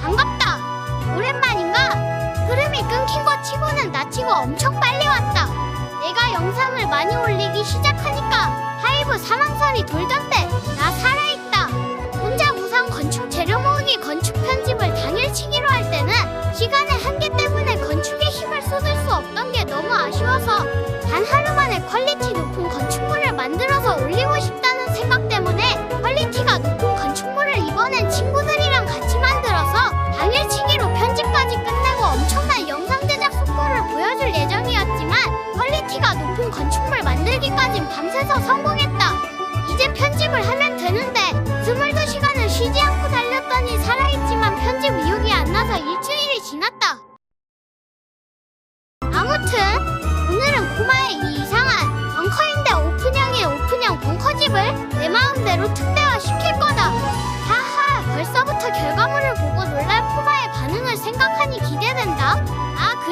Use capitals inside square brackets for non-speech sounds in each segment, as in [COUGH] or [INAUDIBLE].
반갑다. 오랜만인가? 흐름이 끊긴 것 치고는 나 치고 엄청 빨리 왔다. 내가 영상을 많이 올리기 시작하니까 하이브 사망설이 돌던데 나 살아있다. 혼자 무상 건축 재료 모으기 건축 편집을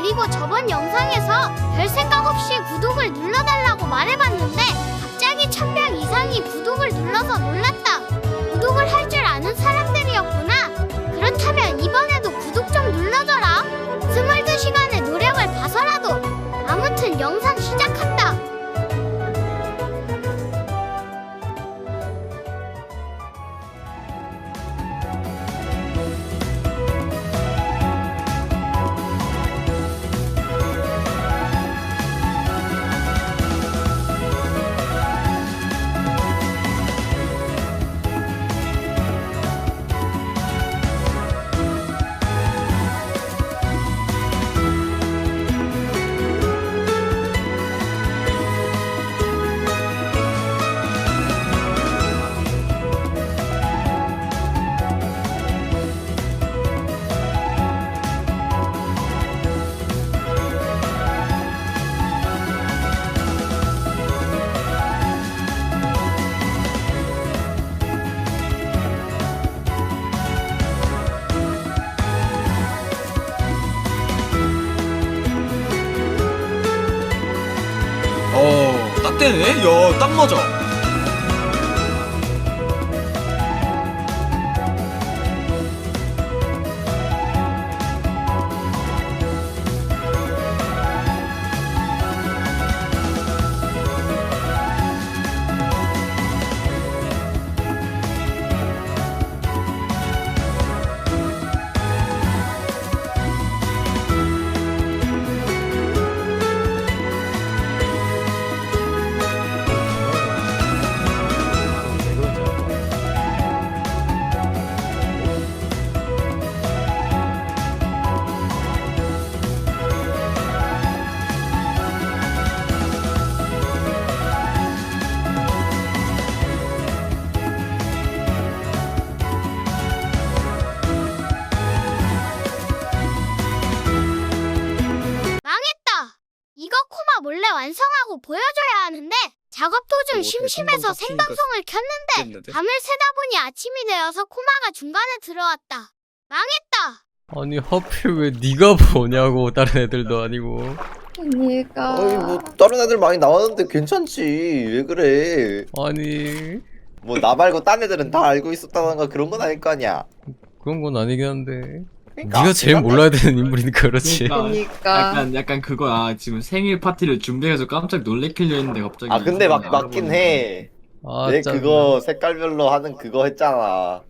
그리고 저번 영상에서 별 생각 없이 구독을 눌러달라고 말해봤는데 갑자기 천 명 이상이 구독을 눌러서 놀랐다. 구독을 할 줄 아는 사람들이었구나. 그렇다면 이번에도 구독 되네? 야, 딱 맞아. 몰래 완성하고 보여줘야 하는데 작업 도중 어, 심심해서 생방송을 켰는데 됐는데? 밤을 새다 보니 아침이 되어서 코마가 중간에 들어왔다. 망했다. 아니 하필 왜 네가 보냐고 다른 애들도 아니고. 그니까 어이 뭐 다른 애들 많이 나왔는데 괜찮지. 왜 그래? 아니. 뭐 나 말고 딴 애들은 다 알고 있었다던가 그런 건 아닐 거 아니야. 그런 건 아니긴 한데 그러니까 네가 제일 몰라야 되는 인물이니까 그렇지 그러니까. 그니까 약간 약간 그거야 지금 생일 파티를 준비해서 깜짝 놀래키려 했는데 갑자기 아 근데 막 맞긴. 해. 아내 짜증나. 그거 색깔별로 하는 그거 했잖아.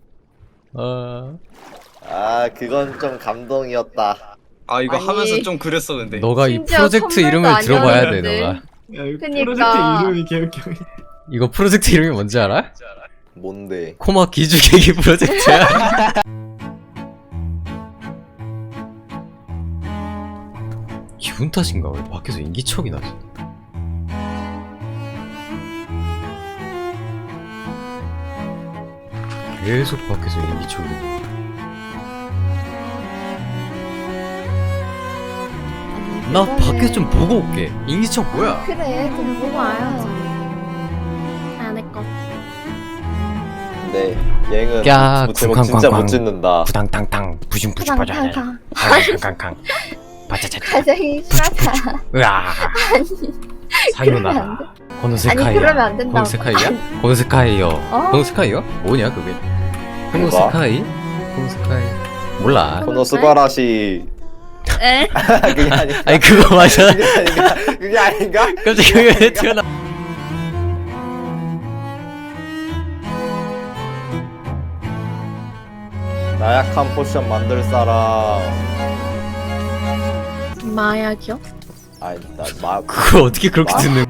아 아 그건 좀 감동이었다. 아, 이거 아니. 하면서 좀 그랬어, 근데. 너가 이 심지어 프로젝트 선물도 이름을 들어봐야 돼 아니었는데. 너가 야, 이 그니까. 프로젝트 이름이 개웃겨 이거 프로젝트 이름이 뭔지 알아? 뭔데? 코마 기주계기 프로젝트야 [LAUGHS] 기분 탓인가? 왜 밖에서 인기척이 나지? 계속 밖에서 인기척이 나. 밖에서 좀 보고 올게. 인기척 뭐야? 그래 좀 보고 와야지 근데 얘는 야, 뭐 제목 진짜 쾅쾅. 못 짓는다. 부당탕탕. 부중부중 버져 탕탕탕 캉캉캉 바차차차 가장이 싸다 으아. 사요나라 아니 코노세카이야. 그러면 안 된다고. 코노세카이야? 코노세카이요. 어? 코노세카이요? 뭐냐 그게? 코노세카이? 코노세카이 몰라. 코노스바라시. 에? [LAUGHS] 그게 아닌가? 아니 그거 맞아. 그게 아닌가? 그게 아닌가? 갑자기 왜 튀어나? 나약한 포션 만들 사람 마약이요? 아니 나마 그걸 어떻게 그렇게 듣는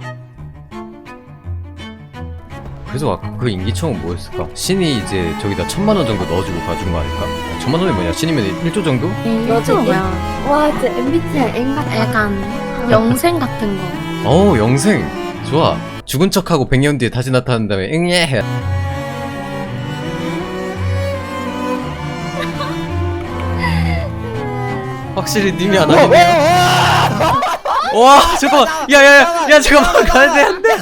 그래서 아까 그 인기총은 뭐였을까? 신이 이제 저기다 천만 원 정도 넣어주고 가준 거 아닐까? 천만 원이 뭐냐? 신이면 1조 정도? 이거 뭐야? 와 진짜 MBTI N 같아 약간 영생 같은 거. 어우 영생 좋아 죽은 척하고 100년 뒤에 다시 나타난 다음에 응예 확실히 님이 안 하겠네요 와 잠깐만 야야야 야 잠깐만 안돼 안돼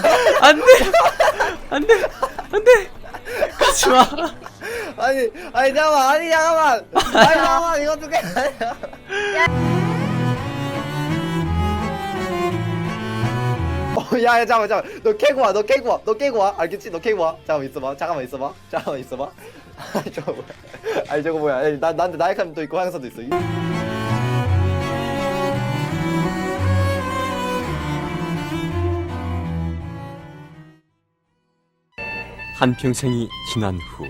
안돼 안돼 안돼 가지마 아니 아니 잠깐만 아니 잠깐만 아니 잠깐만 이거 어떻게 어, 야, 야, 잠깐만, 잠깐만. 너 캐고 와, 너 캐고 와, 너 캐고 와. 알겠지? 너 캐고 와. 잠깐만 있어봐, 잠깐만 있어봐, 잠깐만 있어봐. [LAUGHS] 아니, 저거 뭐야? 아니, 저거 뭐야? 아니, 나, 나한테 나약함도 있고 항상도 있어. 한평생이 지난 후